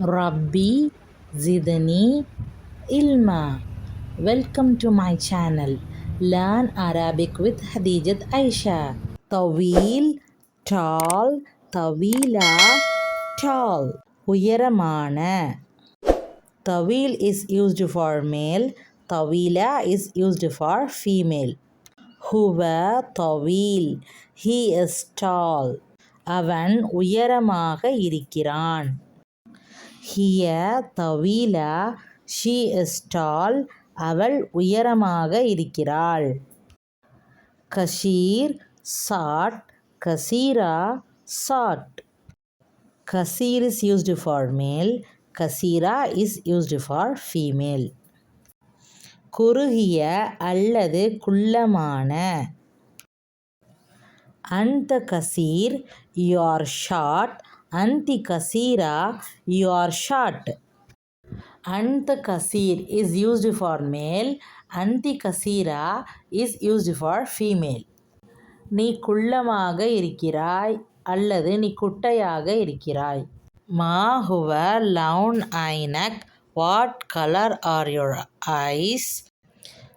ரப்பி ஜிதனி இல்மா welcome to my channel learn Arabic with Khadeejath Aysha தவீல் tall தவீலா tall உயரமான தவீல் இஸ் யூஸ்டு ஃபார் மேல் தவீலா இஸ் யூஸ்டு ஃபார் ஃபீமேல் ஹுவ தவீல் ஹீ இஸ் டால் அவன் உயரமாக இருக்கிறான் ஹிய தவீலா ஷீ இஸ் டால் அவள் உயரமாக இருக்கிறாள். கஷீர் சாட் கசீரா சாட். கசீர் இஸ் யூஸ்டு ஃபார் மேல் கசீரா இஸ் யூஸ்டு ஃபார் ஃபீமேல் குறுகிய அல்லது குள்ளமான. அந்த கசீர் you short anti kasira you are short anta kasir is used for male. Anti kasira is used for female. நீ குள்ளமாக இருக்கிறாய் அல்லது நீ குட்டையாக இருக்கிறாய். மா ஹுவ லவுன் Ainak. What colour are your eyes?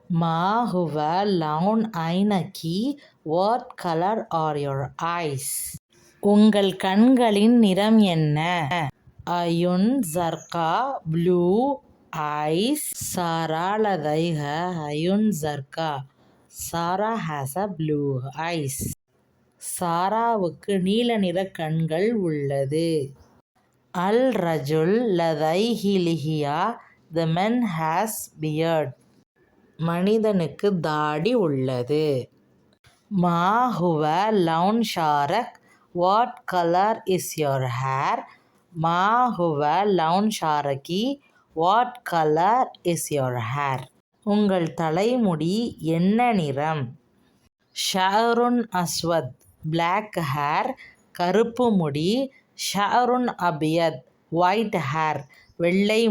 மா ஹுவ லவுன் ஐனக்கி. What colour are your eyes? உங்கள் கண்களின் நிறம் என்ன? அயுன் ஜர்கா ப்ளூ ஐஸ் சாரா லதைஹ அயுன் ஜர்கா. Sara has a blue eyes. சாராவுக்கு நீல நிற கண்கள் உள்ளது. அல் ரஜுல் லதை ஹிலிஹியா த மென் ஹாஸ் பியர்ட். மனிதனுக்கு தாடி உள்ளது. மா ஹுவ லவுன் ஷாரக் what colour is your hair மா ஹுவ லவுன் ஷாரகி. What colour is your hair உங்கள் தலைமுடி என்ன நிறம்? ஷாருன் அஸ்வத் பிளாக் ஹேர் கருப்பு முடி ஷாருன் அபியத் ஒயிட் ஹேர் வெள்ளை